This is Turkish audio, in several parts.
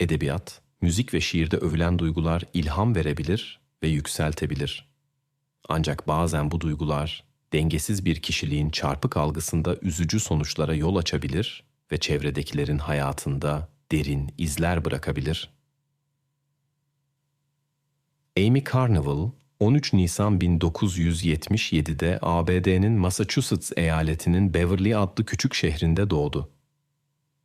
Edebiyat, müzik ve şiirde övülen duygular ilham verebilir ve yükseltebilir. Ancak bazen bu duygular dengesiz bir kişiliğin çarpık algısında üzücü sonuçlara yol açabilir ve çevredekilerin hayatında derin izler bırakabilir. Amy Carnival, 13 Nisan 1977'de ABD'nin Massachusetts eyaletinin Beverly adlı küçük şehrinde doğdu.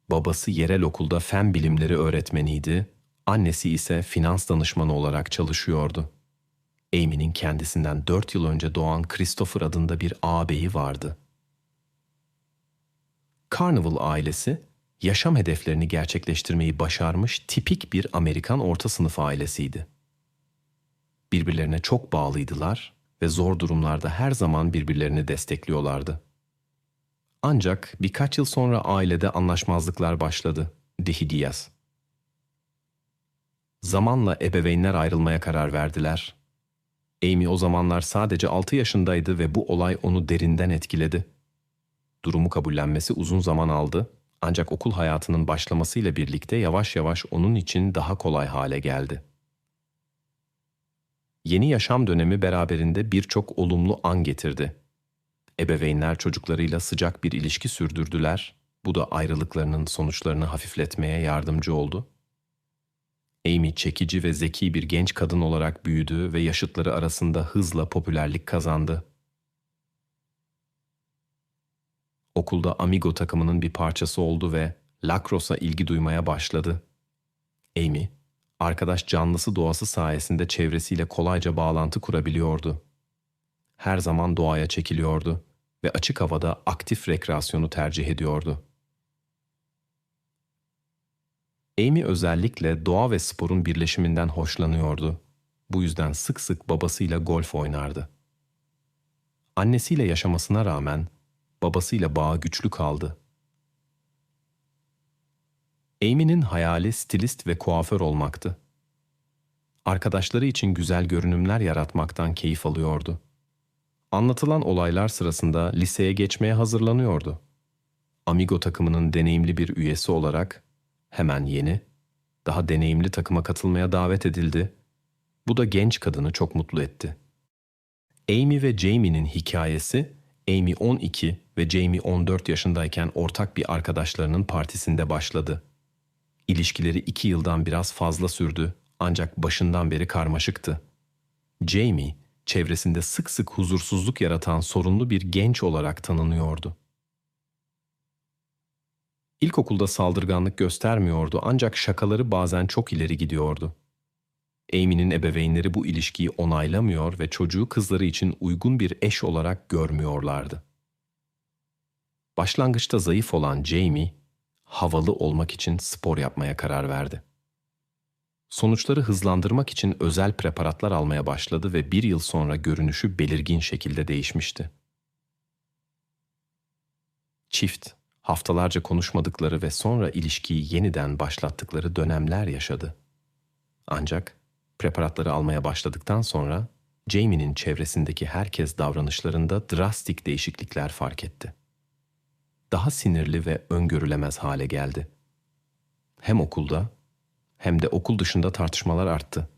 Babası yerel okulda fen bilimleri öğretmeniydi, annesi ise finans danışmanı olarak çalışıyordu. Amy'nin kendisinden 4 yıl önce doğan Christopher adında bir ağabeyi vardı. Carnival ailesi, yaşam hedeflerini gerçekleştirmeyi başarmış tipik bir Amerikan orta sınıf ailesiydi. Birbirlerine çok bağlıydılar ve zor durumlarda her zaman birbirlerini destekliyorlardı. Ancak birkaç yıl sonra ailede anlaşmazlıklar başladı. Dehidiyas. Zamanla ebeveynler ayrılmaya karar verdiler. Amy o zamanlar sadece 6 yaşındaydı ve bu olay onu derinden etkiledi. Durumu kabullenmesi uzun zaman aldı ancak okul hayatının başlamasıyla birlikte yavaş yavaş onun için daha kolay hale geldi. Yeni yaşam dönemi beraberinde birçok olumlu an getirdi. Ebeveynler çocuklarıyla sıcak bir ilişki sürdürdüler. Bu da ayrılıklarının sonuçlarını hafifletmeye yardımcı oldu. Amy çekici ve zeki bir genç kadın olarak büyüdü ve yaşıtları arasında hızla popülerlik kazandı. Okulda Amigo takımının bir parçası oldu ve lacrosse'a ilgi duymaya başladı. Amy, arkadaş canlısı doğası sayesinde çevresiyle kolayca bağlantı kurabiliyordu. Her zaman doğaya çekiliyordu ve açık havada aktif rekreasyonu tercih ediyordu. Amy özellikle doğa ve sporun birleşiminden hoşlanıyordu. Bu yüzden sık sık babasıyla golf oynardı. Annesiyle yaşamasına rağmen babasıyla bağı güçlü kaldı. Amy'nin hayali stilist ve kuaför olmaktı. Arkadaşları için güzel görünümler yaratmaktan keyif alıyordu. Anlatılan olaylar sırasında liseye geçmeye hazırlanıyordu. Amigo takımının deneyimli bir üyesi olarak hemen yeni, daha deneyimli takıma katılmaya davet edildi. Bu da genç kadını çok mutlu etti. Amy ve Jamie'nin hikayesi, Amy 12 ve Jamie 14 yaşındayken ortak bir arkadaşlarının partisinde başladı. İlişkileri iki yıldan biraz fazla sürdü ancak başından beri karmaşıktı. Jamie, çevresinde sık sık huzursuzluk yaratan sorunlu bir genç olarak tanınıyordu. İlkokulda saldırganlık göstermiyordu ancak şakaları bazen çok ileri gidiyordu. Amy'nin ebeveynleri bu ilişkiyi onaylamıyor ve çocuğu kızları için uygun bir eş olarak görmüyorlardı. Başlangıçta zayıf olan Jamie, havalı olmak için spor yapmaya karar verdi. Sonuçları hızlandırmak için özel preparatlar almaya başladı ve bir yıl sonra görünüşü belirgin şekilde değişmişti. Çift, haftalarca konuşmadıkları ve sonra ilişkiyi yeniden başlattıkları dönemler yaşadı. Ancak preparatları almaya başladıktan sonra Jamie'nin çevresindeki herkes davranışlarında drastik değişiklikler fark etti. Daha sinirli ve öngörülemez hale geldi. Hem okulda hem de okul dışında tartışmalar arttı.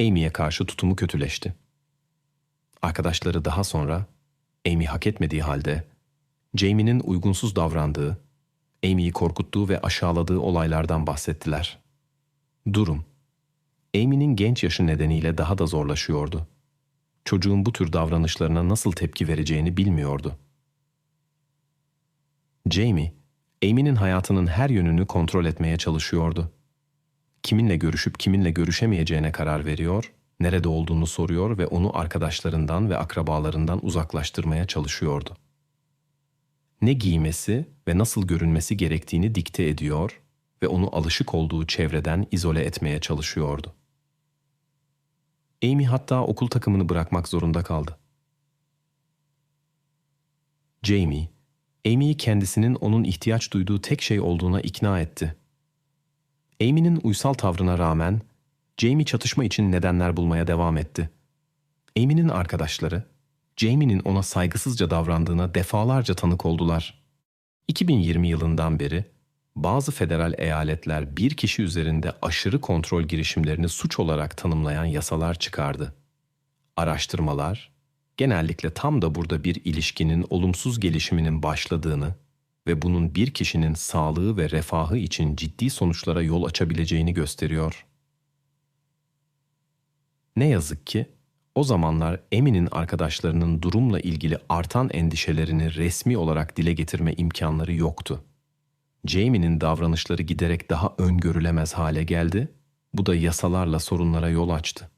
Amy'ye karşı tutumu kötüleşti. Arkadaşları daha sonra Amy hak etmediği halde Jamie'nin uygunsuz davrandığı, Amy'yi korkuttuğu ve aşağıladığı olaylardan bahsettiler. Durum, Amy'nin genç yaşı nedeniyle daha da zorlaşıyordu. Çocuğun bu tür davranışlarına nasıl tepki vereceğini bilmiyordu. Jamie, Amy'nin hayatının her yönünü kontrol etmeye çalışıyordu. Kiminle görüşüp kiminle görüşemeyeceğine karar veriyor, nerede olduğunu soruyor ve onu arkadaşlarından ve akrabalarından uzaklaştırmaya çalışıyordu. Ne giymesi ve nasıl görünmesi gerektiğini dikte ediyor ve onu alışık olduğu çevreden izole etmeye çalışıyordu. Amy hatta okul takımını bırakmak zorunda kaldı. Jamie, Amy'yi kendisinin onun ihtiyaç duyduğu tek şey olduğuna ikna etti. Amy'nin uysal tavrına rağmen Jamie çatışma için nedenler bulmaya devam etti. Amy'nin arkadaşları, Jamie'nin ona saygısızca davrandığına defalarca tanık oldular. 2020 yılından beri bazı federal eyaletler bir kişi üzerinde aşırı kontrol girişimlerini suç olarak tanımlayan yasalar çıkardı. Araştırmalar, genellikle tam da burada bir ilişkinin olumsuz gelişiminin başladığını ve bunun bir kişinin sağlığı ve refahı için ciddi sonuçlara yol açabileceğini gösteriyor. Ne yazık ki o zamanlar Emin'in arkadaşlarının durumla ilgili artan endişelerini resmi olarak dile getirme imkanları yoktu. Jamie'nin davranışları giderek daha öngörülemez hale geldi, bu da yasalarla sorunlara yol açtı.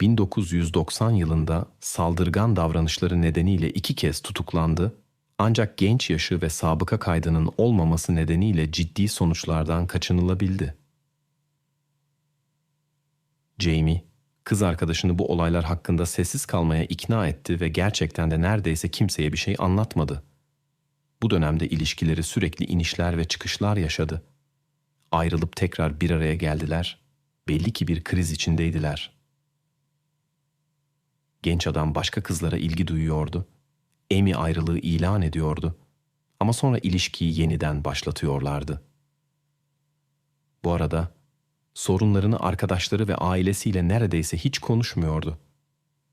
1990 yılında saldırgan davranışları nedeniyle iki kez tutuklandı ancak genç yaşı ve sabıka kaydının olmaması nedeniyle ciddi sonuçlardan kaçınılabildi. Jamie, kız arkadaşını bu olaylar hakkında sessiz kalmaya ikna etti ve gerçekten de neredeyse kimseye bir şey anlatmadı. Bu dönemde ilişkileri sürekli inişler ve çıkışlar yaşadı. Ayrılıp tekrar bir araya geldiler. Belli ki bir kriz içindeydiler. Genç adam başka kızlara ilgi duyuyordu. Amy ayrılığı ilan ediyordu. Ama sonra ilişkiyi yeniden başlatıyorlardı. Bu arada sorunlarını arkadaşları ve ailesiyle neredeyse hiç konuşmuyordu.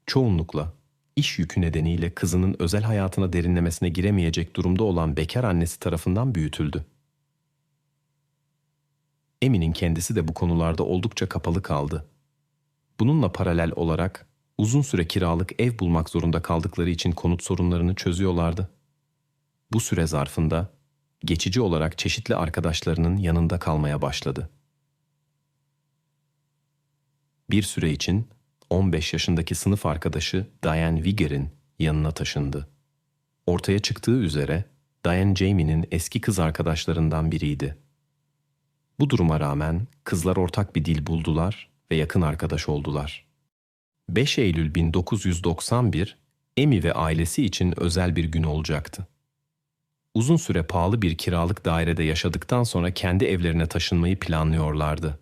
Çoğunlukla iş yükü nedeniyle kızının özel hayatına derinlemesine giremeyecek durumda olan bekar annesi tarafından büyütüldü. Emin'in kendisi de bu konularda oldukça kapalı kaldı. Bununla paralel olarak uzun süre kiralık ev bulmak zorunda kaldıkları için konut sorunlarını çözüyorlardı. Bu süre zarfında geçici olarak çeşitli arkadaşlarının yanında kalmaya başladı. Bir süre için 15 yaşındaki sınıf arkadaşı Diane Wigger'in yanına taşındı. Ortaya çıktığı üzere Diane Jamie'nin eski kız arkadaşlarından biriydi. Bu duruma rağmen kızlar ortak bir dil buldular ve yakın arkadaş oldular. 5 Eylül 1991 Emi ve ailesi için özel bir gün olacaktı. Uzun süre pahalı bir kiralık dairede yaşadıktan sonra kendi evlerine taşınmayı planlıyorlardı.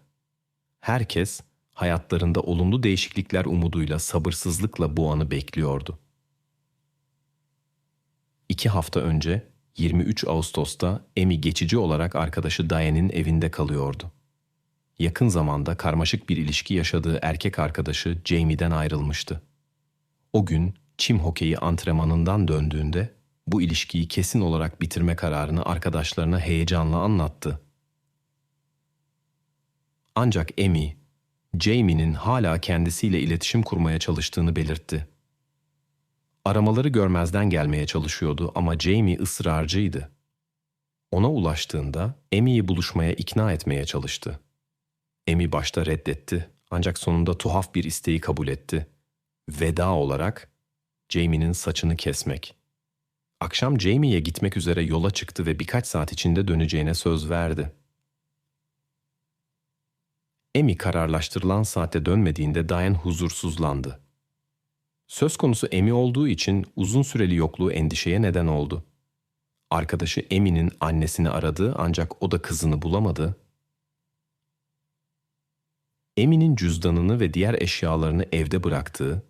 Herkes hayatlarında olumlu değişiklikler umuduyla sabırsızlıkla bu anı bekliyordu. İki hafta önce 23 Ağustos'ta Emi geçici olarak arkadaşı Diane'in evinde kalıyordu. Yakın zamanda karmaşık bir ilişki yaşadığı erkek arkadaşı Jamie'den ayrılmıştı. O gün çim hokeyi antrenmanından döndüğünde bu ilişkiyi kesin olarak bitirme kararını arkadaşlarına heyecanla anlattı. Ancak Emi Jamie'nin hala kendisiyle iletişim kurmaya çalıştığını belirtti. Aramaları görmezden gelmeye çalışıyordu ama Jamie ısrarcıydı. Ona ulaştığında Emmy'yi buluşmaya ikna etmeye çalıştı. Emmy başta reddetti ancak sonunda tuhaf bir isteği kabul etti. Veda olarak Jamie'nin saçını kesmek. Akşam Jamie'ye gitmek üzere yola çıktı ve birkaç saat içinde döneceğine söz verdi. Emi kararlaştırılan saate dönmediğinde Diane huzursuzlandı. Söz konusu Emi olduğu için uzun süreli yokluğu endişeye neden oldu. Arkadaşı Emi'nin annesini aradı ancak o da kızını bulamadı. Emi'nin cüzdanını ve diğer eşyalarını evde bıraktığı,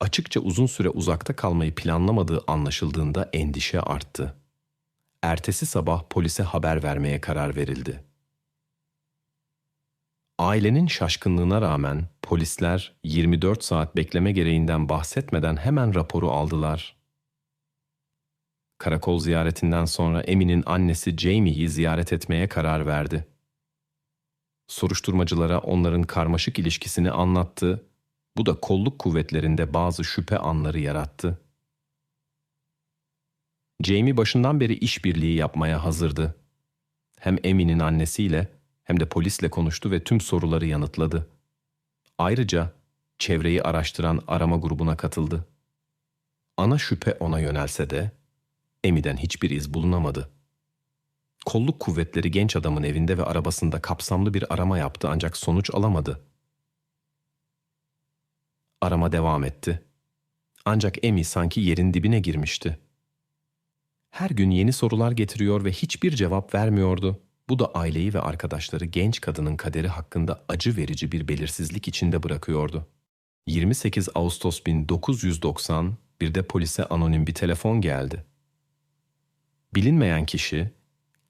açıkça uzun süre uzakta kalmayı planlamadığı anlaşıldığında endişe arttı. Ertesi sabah polise haber vermeye karar verildi. Ailenin şaşkınlığına rağmen polisler 24 saat bekleme gereğinden bahsetmeden hemen raporu aldılar. Karakol ziyaretinden sonra Emin'in annesi Jamie'yi ziyaret etmeye karar verdi. Soruşturmacılara onların karmaşık ilişkisini anlattı. Bu da kolluk kuvvetlerinde bazı şüphe anları yarattı. Jamie başından beri işbirliği yapmaya hazırdı. Hem Emin'in annesiyle hem de polisle konuştu ve tüm soruları yanıtladı. Ayrıca çevreyi araştıran arama grubuna katıldı. Ana şüphe ona yönelse de Emi'den hiçbir iz bulunamadı. Kolluk kuvvetleri genç adamın evinde ve arabasında kapsamlı bir arama yaptı ancak sonuç alamadı. Arama devam etti. Ancak Emi sanki yerin dibine girmişti. Her gün yeni sorular getiriyor ve hiçbir cevap vermiyordu. Bu da aileyi ve arkadaşları genç kadının kaderi hakkında acı verici bir belirsizlik içinde bırakıyordu. 28 Ağustos 1990 bir de polise anonim bir telefon geldi. Bilinmeyen kişi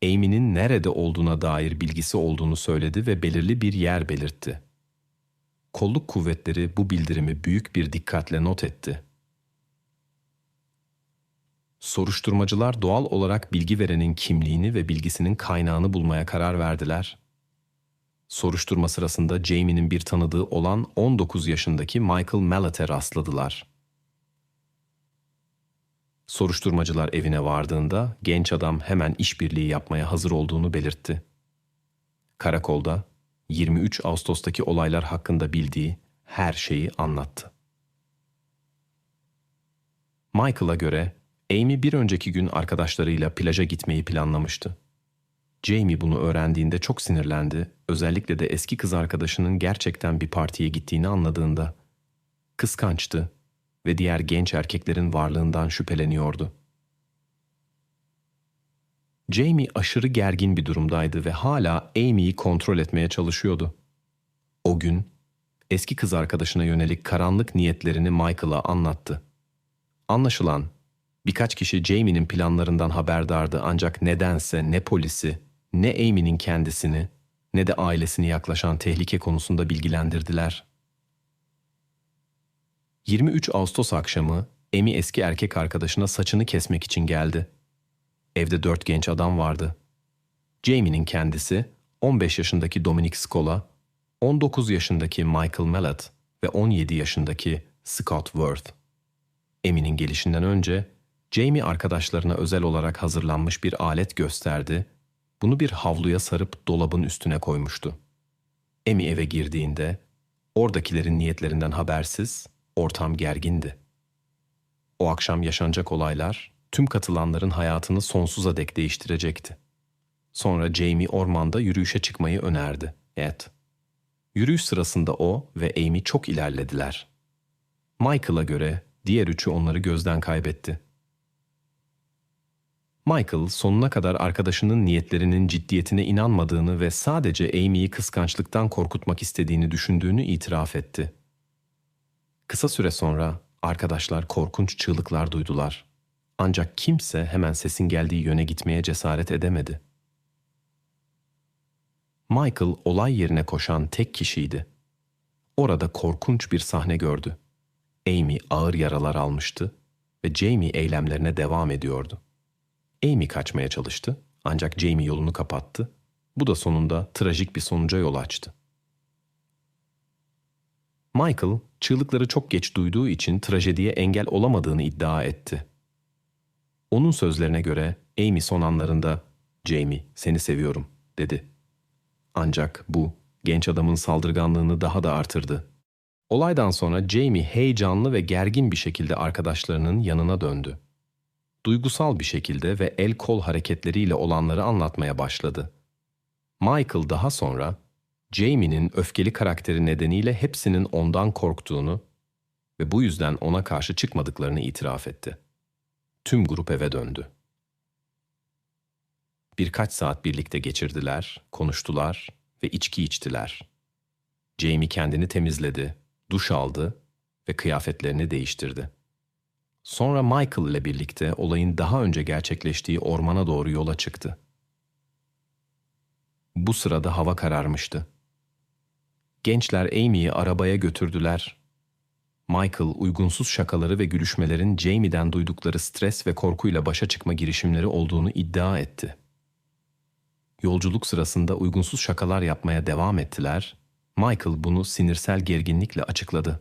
Amy'nin nerede olduğuna dair bilgisi olduğunu söyledi ve belirli bir yer belirtti. Kolluk kuvvetleri bu bildirimi büyük bir dikkatle not etti. Soruşturmacılar doğal olarak bilgi verenin kimliğini ve bilgisinin kaynağını bulmaya karar verdiler. Soruşturma sırasında Jamie'nin bir tanıdığı olan 19 yaşındaki Michael Mallett'e rastladılar. Soruşturmacılar evine vardığında genç adam hemen işbirliği yapmaya hazır olduğunu belirtti. Karakolda 23 Ağustos'taki olaylar hakkında bildiği her şeyi anlattı. Michael'a göre Amy bir önceki gün arkadaşlarıyla plaja gitmeyi planlamıştı. Jamie bunu öğrendiğinde çok sinirlendi, özellikle de eski kız arkadaşının gerçekten bir partiye gittiğini anladığında. Kıskançtı ve diğer genç erkeklerin varlığından şüpheleniyordu. Jamie aşırı gergin bir durumdaydı ve hala Amy'yi kontrol etmeye çalışıyordu. O gün eski kız arkadaşına yönelik karanlık niyetlerini Michael'a anlattı. Anlaşılan birkaç kişi Jamie'nin planlarından haberdardı ancak nedense ne polisi, ne Amy'nin kendisini, ne de ailesini yaklaşan tehlike konusunda bilgilendirdiler. 23 Ağustos akşamı Amy eski erkek arkadaşına saçını kesmek için geldi. Evde dört genç adam vardı. Jamie'nin kendisi, 15 yaşındaki Dominic Scola, 19 yaşındaki Michael Mellett ve 17 yaşındaki Scott Worth. Amy'nin gelişinden önce Jamie arkadaşlarına özel olarak hazırlanmış bir alet gösterdi. Bunu bir havluya sarıp dolabın üstüne koymuştu. Amy eve girdiğinde oradakilerin niyetlerinden habersiz ortam gergindi. O akşam yaşanacak olaylar tüm katılanların hayatını sonsuza dek değiştirecekti. Sonra Jamie ormanda yürüyüşe çıkmayı önerdi. Ed. Yürüyüş sırasında o ve Amy çok ilerlediler. Michael'a göre diğer üçü onları gözden kaybetti. Michael sonuna kadar arkadaşının niyetlerinin ciddiyetine inanmadığını ve sadece Amy'yi kıskançlıktan korkutmak istediğini düşündüğünü itiraf etti. Kısa süre sonra arkadaşlar korkunç çığlıklar duydular. Ancak kimse hemen sesin geldiği yöne gitmeye cesaret edemedi. Michael olay yerine koşan tek kişiydi. Orada korkunç bir sahne gördü. Amy ağır yaralar almıştı ve Jamie eylemlerine devam ediyordu. Amy kaçmaya çalıştı ancak Jamie yolunu kapattı. Bu da sonunda trajik bir sonuca yol açtı. Michael, çığlıkları çok geç duyduğu için trajediye engel olamadığını iddia etti. Onun sözlerine göre Amy son anlarında "Jamie, seni seviyorum." dedi. Ancak bu genç adamın saldırganlığını daha da artırdı. Olaydan sonra Jamie heyecanlı ve gergin bir şekilde arkadaşlarının yanına döndü. Duygusal bir şekilde ve el kol hareketleriyle olanları anlatmaya başladı. Michael daha sonra Jamie'nin öfkeli karakteri nedeniyle hepsinin ondan korktuğunu ve bu yüzden ona karşı çıkmadıklarını itiraf etti. Tüm grup eve döndü. Birkaç saat birlikte geçirdiler, konuştular ve içki içtiler. Jamie kendini temizledi, duş aldı ve kıyafetlerini değiştirdi. Sonra Michael ile birlikte olayın daha önce gerçekleştiği ormana doğru yola çıktı. Bu sırada hava kararmıştı. Gençler Amy'yi arabaya götürdüler. Michael uygunsuz şakaları ve gülüşmelerin Jamie'den duydukları stres ve korkuyla başa çıkma girişimleri olduğunu iddia etti. Yolculuk sırasında uygunsuz şakalar yapmaya devam ettiler. Michael bunu sinirsel gerginlikle açıkladı.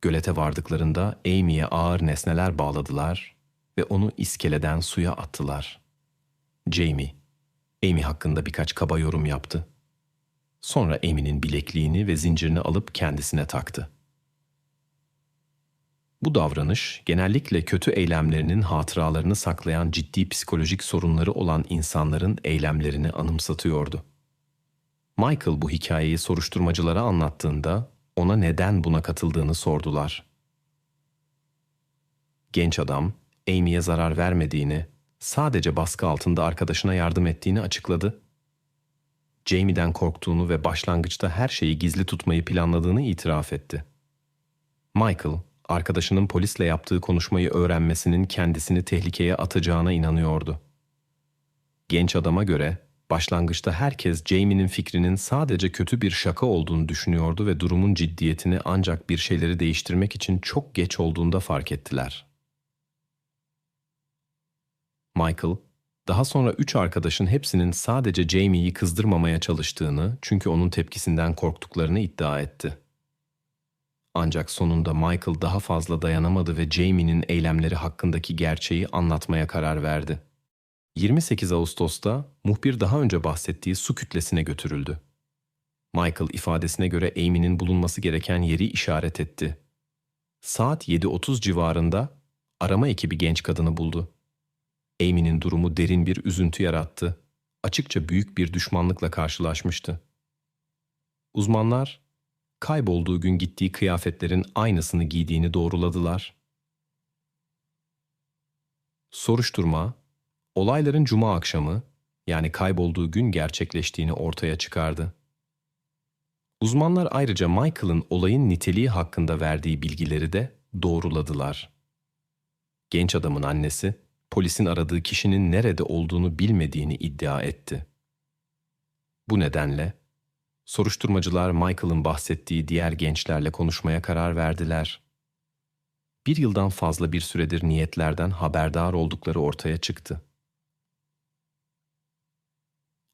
Gölete vardıklarında Amy'ye ağır nesneler bağladılar ve onu iskeleden suya attılar. Jamie, Amy hakkında birkaç kaba yorum yaptı. Sonra Amy'nin bilekliğini ve zincirini alıp kendisine taktı. Bu davranış genellikle kötü eylemlerinin hatıralarını saklayan ciddi psikolojik sorunları olan insanların eylemlerini anımsatıyordu. Michael bu hikayeyi soruşturmacılara anlattığında ona neden buna katıldığını sordular. Genç adam Amy'ye zarar vermediğini, sadece baskı altında arkadaşına yardım ettiğini açıkladı Jamie'den korktuğunu ve başlangıçta her şeyi gizli tutmayı planladığını itiraf etti. Michael, arkadaşının polisle yaptığı konuşmayı öğrenmesinin kendisini tehlikeye atacağına inanıyordu. Genç adama göre başlangıçta herkes Jamie'nin fikrinin sadece kötü bir şaka olduğunu düşünüyordu ve durumun ciddiyetini ancak bir şeyleri değiştirmek için çok geç olduğunda fark ettiler. Michael, daha sonra üç arkadaşın hepsinin sadece Jamie'yi kızdırmamaya çalıştığını çünkü onun tepkisinden korktuklarını iddia etti. Ancak sonunda Michael daha fazla dayanamadı ve Jamie'nin eylemleri hakkındaki gerçeği anlatmaya karar verdi. 28 Ağustos'ta muhbir daha önce bahsettiği su kütlesine götürüldü. Michael ifadesine göre Amy'nin bulunması gereken yeri işaret etti. Saat 7.30 civarında arama ekibi genç kadını buldu. Amy'nin durumu derin bir üzüntü yarattı. Açıkça büyük bir düşmanlıkla karşılaşmıştı. Uzmanlar, kaybolduğu gün gittiği kıyafetlerin aynısını giydiğini doğruladılar. Soruşturma, olayların cuma akşamı, yani kaybolduğu gün gerçekleştiğini ortaya çıkardı. Uzmanlar ayrıca Michael'ın olayın niteliği hakkında verdiği bilgileri de doğruladılar. Genç adamın annesi, polisin aradığı kişinin nerede olduğunu bilmediğini iddia etti. Bu nedenle soruşturmacılar Michael'ın bahsettiği diğer gençlerle konuşmaya karar verdiler. Bir yıldan fazla bir süredir niyetlerden haberdar oldukları ortaya çıktı.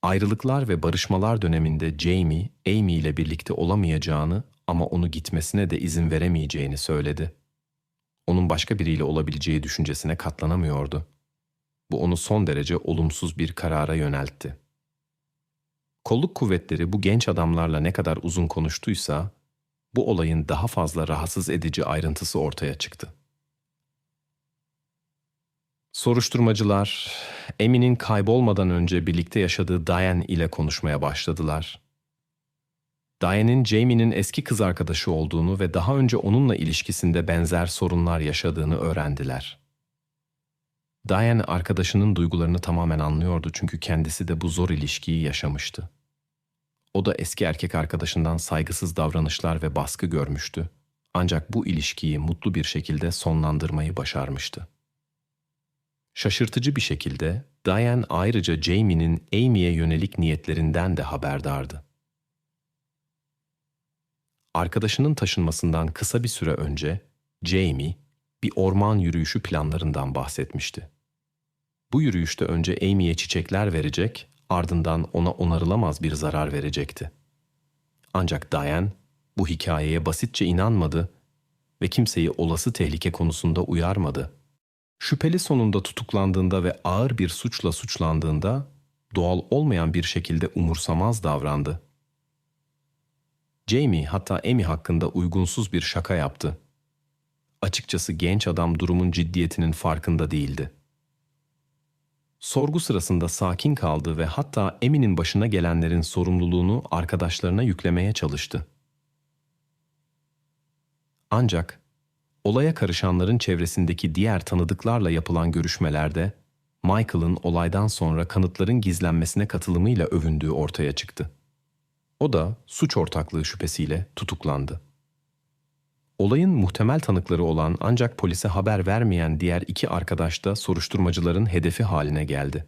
Ayrılıklar ve barışmalar döneminde Jamie, Amy ile birlikte olamayacağını ama onu gitmesine de izin veremeyeceğini söyledi. Onun başka biriyle olabileceği düşüncesine katlanamıyordu. Bu onu son derece olumsuz bir karara yöneltti. Kolluk kuvvetleri bu genç adamlarla ne kadar uzun konuştuysa, bu olayın daha fazla rahatsız edici ayrıntısı ortaya çıktı. Soruşturmacılar, Emin'in kaybolmadan önce birlikte yaşadığı Diane ile konuşmaya başladılar. Diane'in Jamie'nin eski kız arkadaşı olduğunu ve daha önce onunla ilişkisinde benzer sorunlar yaşadığını öğrendiler. Diane arkadaşının duygularını tamamen anlıyordu çünkü kendisi de bu zor ilişkiyi yaşamıştı. O da eski erkek arkadaşından saygısız davranışlar ve baskı görmüştü. Ancak bu ilişkiyi mutlu bir şekilde sonlandırmayı başarmıştı. Şaşırtıcı bir şekilde Diane ayrıca Jamie'nin Amy'ye yönelik niyetlerinden de haberdardı. Arkadaşının taşınmasından kısa bir süre önce Jamie bir orman yürüyüşü planlarından bahsetmişti. Bu yürüyüşte önce Amy'ye çiçekler verecek, ardından ona onarılamaz bir zarar verecekti. Ancak Diane bu hikayeye basitçe inanmadı ve kimseyi olası tehlike konusunda uyarmadı. Şüpheli sonunda tutuklandığında ve ağır bir suçla suçlandığında doğal olmayan bir şekilde umursamaz davrandı. Jamie hatta Amy hakkında uygunsuz bir şaka yaptı. Açıkçası genç adam durumun ciddiyetinin farkında değildi. Sorgu sırasında sakin kaldı ve hatta Emin'in başına gelenlerin sorumluluğunu arkadaşlarına yüklemeye çalıştı. Ancak olaya karışanların çevresindeki diğer tanıdıklarla yapılan görüşmelerde Michael'ın olaydan sonra kanıtların gizlenmesine katılımıyla övündüğü ortaya çıktı. O da suç ortaklığı şüphesiyle tutuklandı. Olayın muhtemel tanıkları olan ancak polise haber vermeyen diğer iki arkadaş da soruşturmacıların hedefi haline geldi.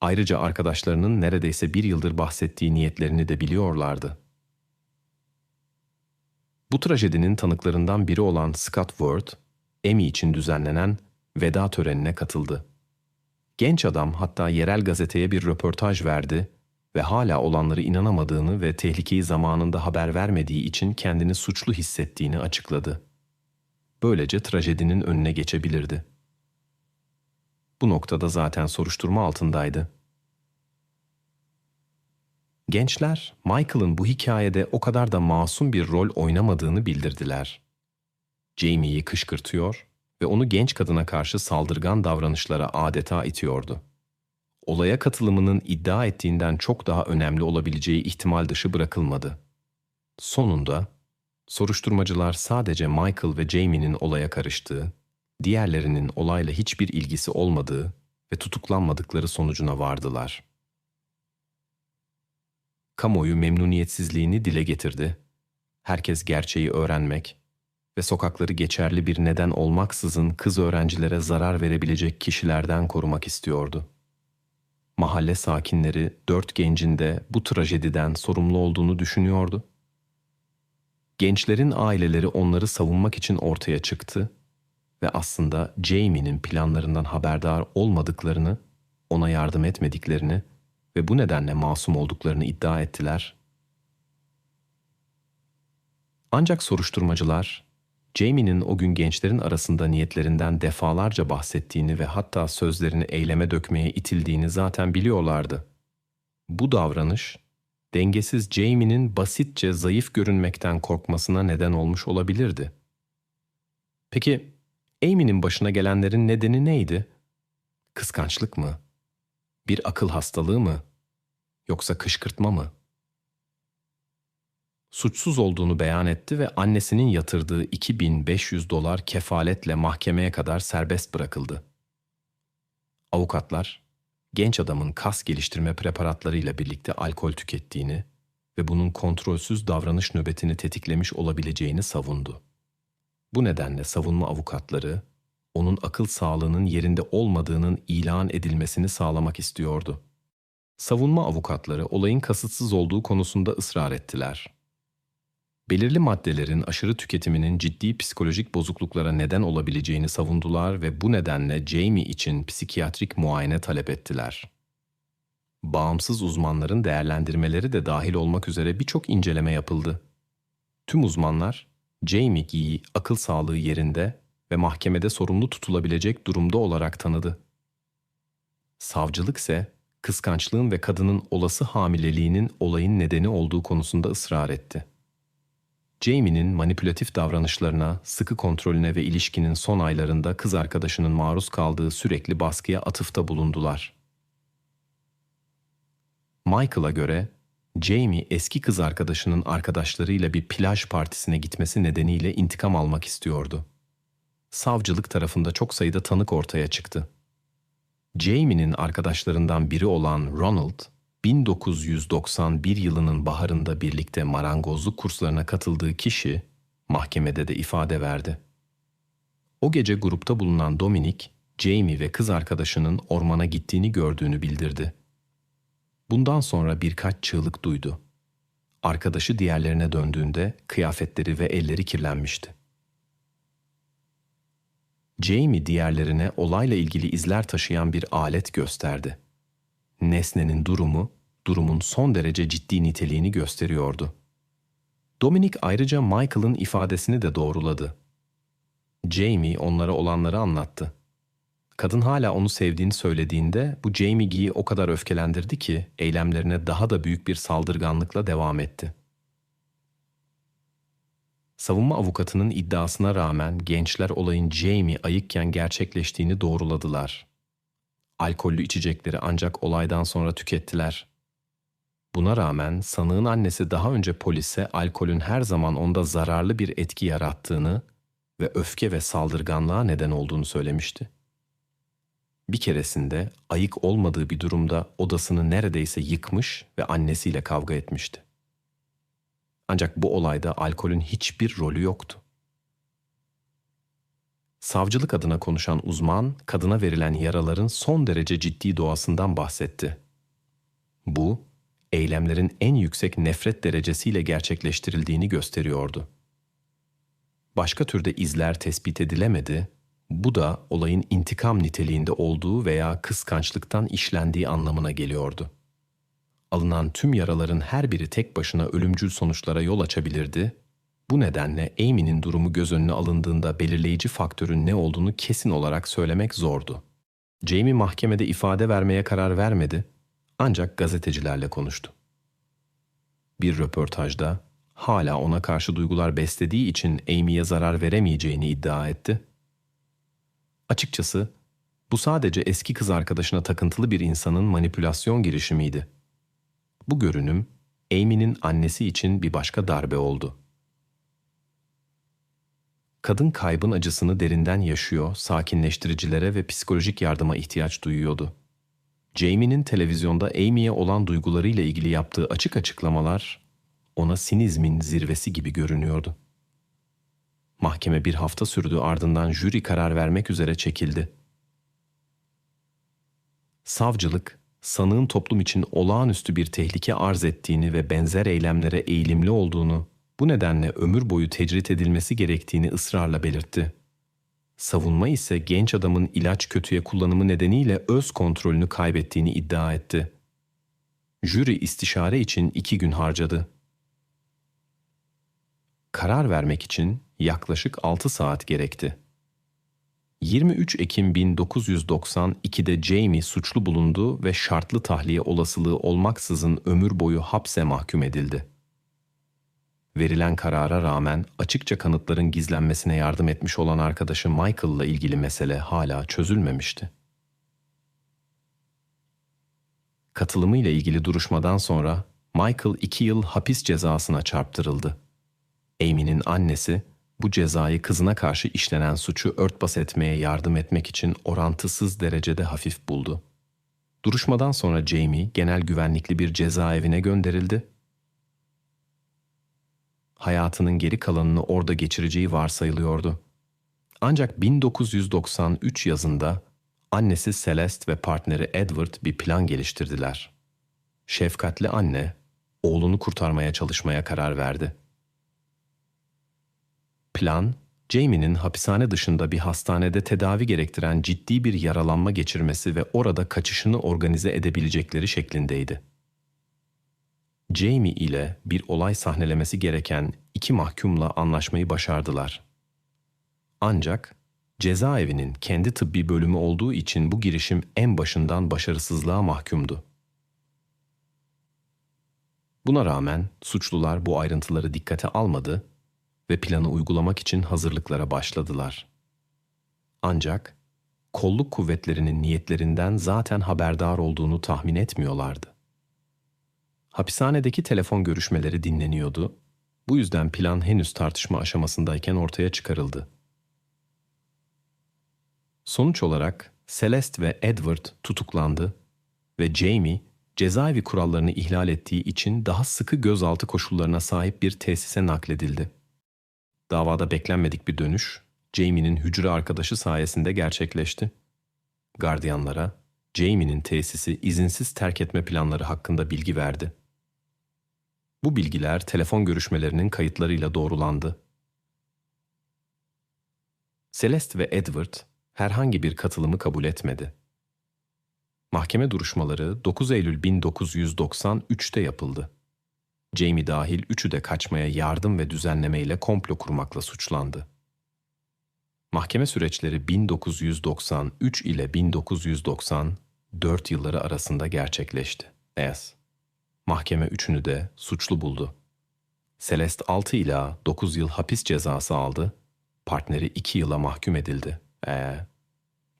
Ayrıca arkadaşlarının neredeyse bir yıldır bahsettiği niyetlerini de biliyorlardı. Bu trajedinin tanıklarından biri olan Scott Ward, Emmy için düzenlenen veda törenine katıldı. Genç adam hatta yerel gazeteye bir röportaj verdi ve hala olanları inanamadığını ve tehlikeyi zamanında haber vermediği için kendini suçlu hissettiğini açıkladı. Böylece trajedinin önüne geçebilirdi. Bu noktada zaten soruşturma altındaydı. Gençler, Michael'ın bu hikayede o kadar da masum bir rol oynamadığını bildirdiler. Jamie'yi kışkırtıyor ve onu genç kadına karşı saldırgan davranışlara adeta itiyordu olaya katılımının iddia ettiğinden çok daha önemli olabileceği ihtimal dışı bırakılmadı. Sonunda soruşturmacılar sadece Michael ve Jamie'nin olaya karıştığı, diğerlerinin olayla hiçbir ilgisi olmadığı ve tutuklanmadıkları sonucuna vardılar. Kamuoyu memnuniyetsizliğini dile getirdi. Herkes gerçeği öğrenmek ve sokakları geçerli bir neden olmaksızın kız öğrencilere zarar verebilecek kişilerden korumak istiyordu. Mahalle sakinleri dört gencin de bu trajediden sorumlu olduğunu düşünüyordu. Gençlerin aileleri onları savunmak için ortaya çıktı ve aslında Jamie'nin planlarından haberdar olmadıklarını, ona yardım etmediklerini ve bu nedenle masum olduklarını iddia ettiler. Ancak soruşturmacılar Jamie'nin o gün gençlerin arasında niyetlerinden defalarca bahsettiğini ve hatta sözlerini eyleme dökmeye itildiğini zaten biliyorlardı. Bu davranış, dengesiz Jamie'nin basitçe zayıf görünmekten korkmasına neden olmuş olabilirdi. Peki, Amy'nin başına gelenlerin nedeni neydi? Kıskançlık mı? Bir akıl hastalığı mı? Yoksa kışkırtma mı?'' Suçsuz olduğunu beyan etti ve annesinin yatırdığı 2500 dolar kefaletle mahkemeye kadar serbest bırakıldı. Avukatlar, genç adamın kas geliştirme preparatlarıyla birlikte alkol tükettiğini ve bunun kontrolsüz davranış nöbetini tetiklemiş olabileceğini savundu. Bu nedenle savunma avukatları, onun akıl sağlığının yerinde olmadığının ilan edilmesini sağlamak istiyordu. Savunma avukatları olayın kasıtsız olduğu konusunda ısrar ettiler belirli maddelerin aşırı tüketiminin ciddi psikolojik bozukluklara neden olabileceğini savundular ve bu nedenle Jamie için psikiyatrik muayene talep ettiler. Bağımsız uzmanların değerlendirmeleri de dahil olmak üzere birçok inceleme yapıldı. Tüm uzmanlar Jamie Gee'yi akıl sağlığı yerinde ve mahkemede sorumlu tutulabilecek durumda olarak tanıdı. Savcılık ise kıskançlığın ve kadının olası hamileliğinin olayın nedeni olduğu konusunda ısrar etti. Jamie'nin manipülatif davranışlarına, sıkı kontrolüne ve ilişkinin son aylarında kız arkadaşının maruz kaldığı sürekli baskıya atıfta bulundular. Michael'a göre Jamie eski kız arkadaşının arkadaşlarıyla bir plaj partisine gitmesi nedeniyle intikam almak istiyordu. Savcılık tarafında çok sayıda tanık ortaya çıktı. Jamie'nin arkadaşlarından biri olan Ronald, 1991 yılının baharında birlikte marangozluk kurslarına katıldığı kişi mahkemede de ifade verdi. O gece grupta bulunan Dominic, Jamie ve kız arkadaşının ormana gittiğini gördüğünü bildirdi. Bundan sonra birkaç çığlık duydu. Arkadaşı diğerlerine döndüğünde kıyafetleri ve elleri kirlenmişti. Jamie diğerlerine olayla ilgili izler taşıyan bir alet gösterdi. Nesnenin durumu durumun son derece ciddi niteliğini gösteriyordu. Dominic ayrıca Michael'ın ifadesini de doğruladı. Jamie onlara olanları anlattı. Kadın hala onu sevdiğini söylediğinde bu Jamie Gee'yi o kadar öfkelendirdi ki eylemlerine daha da büyük bir saldırganlıkla devam etti. Savunma avukatının iddiasına rağmen gençler olayın Jamie ayıkken gerçekleştiğini doğruladılar. Alkollü içecekleri ancak olaydan sonra tükettiler. Buna rağmen sanığın annesi daha önce polise alkolün her zaman onda zararlı bir etki yarattığını ve öfke ve saldırganlığa neden olduğunu söylemişti. Bir keresinde ayık olmadığı bir durumda odasını neredeyse yıkmış ve annesiyle kavga etmişti. Ancak bu olayda alkolün hiçbir rolü yoktu. Savcılık adına konuşan uzman, kadına verilen yaraların son derece ciddi doğasından bahsetti. Bu, eylemlerin en yüksek nefret derecesiyle gerçekleştirildiğini gösteriyordu. Başka türde izler tespit edilemedi, bu da olayın intikam niteliğinde olduğu veya kıskançlıktan işlendiği anlamına geliyordu. Alınan tüm yaraların her biri tek başına ölümcül sonuçlara yol açabilirdi. Bu nedenle Amy'nin durumu göz önüne alındığında belirleyici faktörün ne olduğunu kesin olarak söylemek zordu. Jamie mahkemede ifade vermeye karar vermedi ancak gazetecilerle konuştu. Bir röportajda hala ona karşı duygular beslediği için Amy'ye zarar veremeyeceğini iddia etti. Açıkçası bu sadece eski kız arkadaşına takıntılı bir insanın manipülasyon girişimiydi. Bu görünüm Amy'nin annesi için bir başka darbe oldu. Kadın kaybın acısını derinden yaşıyor, sakinleştiricilere ve psikolojik yardıma ihtiyaç duyuyordu. Jamie'nin televizyonda Amy'ye olan duygularıyla ilgili yaptığı açık açıklamalar ona sinizmin zirvesi gibi görünüyordu. Mahkeme bir hafta sürdü ardından jüri karar vermek üzere çekildi. Savcılık, sanığın toplum için olağanüstü bir tehlike arz ettiğini ve benzer eylemlere eğilimli olduğunu, bu nedenle ömür boyu tecrit edilmesi gerektiğini ısrarla belirtti. Savunma ise genç adamın ilaç kötüye kullanımı nedeniyle öz kontrolünü kaybettiğini iddia etti. Jüri istişare için iki gün harcadı. Karar vermek için yaklaşık 6 saat gerekti. 23 Ekim 1992'de Jamie suçlu bulundu ve şartlı tahliye olasılığı olmaksızın ömür boyu hapse mahkum edildi. Verilen karara rağmen açıkça kanıtların gizlenmesine yardım etmiş olan arkadaşı Michael'la ilgili mesele hala çözülmemişti. Katılımıyla ilgili duruşmadan sonra Michael iki yıl hapis cezasına çarptırıldı. Amy'nin annesi bu cezayı kızına karşı işlenen suçu örtbas etmeye yardım etmek için orantısız derecede hafif buldu. Duruşmadan sonra Jamie genel güvenlikli bir cezaevine gönderildi. Hayatının geri kalanını orada geçireceği varsayılıyordu. Ancak 1993 yazında annesi Celeste ve partneri Edward bir plan geliştirdiler. Şefkatli anne oğlunu kurtarmaya çalışmaya karar verdi. Plan, Jamie'nin hapishane dışında bir hastanede tedavi gerektiren ciddi bir yaralanma geçirmesi ve orada kaçışını organize edebilecekleri şeklindeydi. Jamie ile bir olay sahnelemesi gereken iki mahkumla anlaşmayı başardılar. Ancak cezaevinin kendi tıbbi bölümü olduğu için bu girişim en başından başarısızlığa mahkumdu. Buna rağmen suçlular bu ayrıntıları dikkate almadı ve planı uygulamak için hazırlıklara başladılar. Ancak kolluk kuvvetlerinin niyetlerinden zaten haberdar olduğunu tahmin etmiyorlardı. Hapishanedeki telefon görüşmeleri dinleniyordu. Bu yüzden plan henüz tartışma aşamasındayken ortaya çıkarıldı. Sonuç olarak Celeste ve Edward tutuklandı ve Jamie cezaevi kurallarını ihlal ettiği için daha sıkı gözaltı koşullarına sahip bir tesise nakledildi. Davada beklenmedik bir dönüş, Jamie'nin hücre arkadaşı sayesinde gerçekleşti. Gardiyanlara, Jamie'nin tesisi izinsiz terk etme planları hakkında bilgi verdi. Bu bilgiler telefon görüşmelerinin kayıtlarıyla doğrulandı. Celeste ve Edward herhangi bir katılımı kabul etmedi. Mahkeme duruşmaları 9 Eylül 1993'te yapıldı. Jamie dahil üçü de kaçmaya yardım ve düzenlemeyle komplo kurmakla suçlandı. Mahkeme süreçleri 1993 ile 1994 yılları arasında gerçekleşti. Es. Mahkeme üçünü de suçlu buldu. Celeste 6 ila 9 yıl hapis cezası aldı, partneri 2 yıla mahkum edildi. Ee,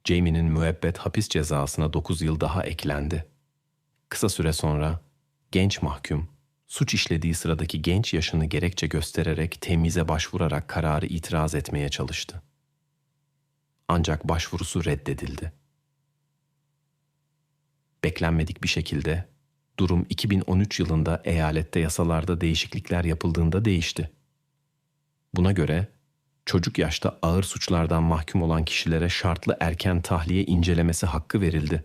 Jamie'nin müebbet hapis cezasına 9 yıl daha eklendi. Kısa süre sonra genç mahkum suç işlediği sıradaki genç yaşını gerekçe göstererek temize başvurarak kararı itiraz etmeye çalıştı. Ancak başvurusu reddedildi. Beklenmedik bir şekilde durum 2013 yılında eyalette yasalarda değişiklikler yapıldığında değişti. Buna göre çocuk yaşta ağır suçlardan mahkum olan kişilere şartlı erken tahliye incelemesi hakkı verildi.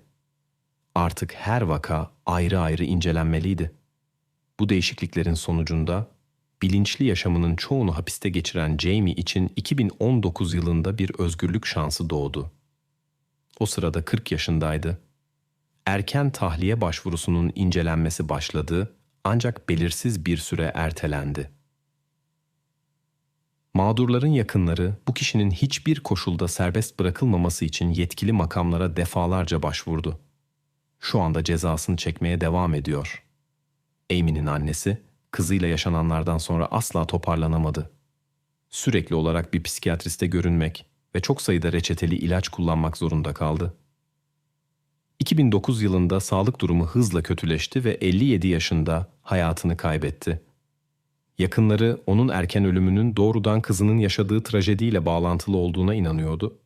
Artık her vaka ayrı ayrı incelenmeliydi. Bu değişikliklerin sonucunda bilinçli yaşamının çoğunu hapiste geçiren Jamie için 2019 yılında bir özgürlük şansı doğdu. O sırada 40 yaşındaydı. Erken tahliye başvurusunun incelenmesi başladı ancak belirsiz bir süre ertelendi. Mağdurların yakınları bu kişinin hiçbir koşulda serbest bırakılmaması için yetkili makamlara defalarca başvurdu. Şu anda cezasını çekmeye devam ediyor.'' Amy'nin annesi, kızıyla yaşananlardan sonra asla toparlanamadı. Sürekli olarak bir psikiyatriste görünmek ve çok sayıda reçeteli ilaç kullanmak zorunda kaldı. 2009 yılında sağlık durumu hızla kötüleşti ve 57 yaşında hayatını kaybetti. Yakınları onun erken ölümünün doğrudan kızının yaşadığı trajediyle bağlantılı olduğuna inanıyordu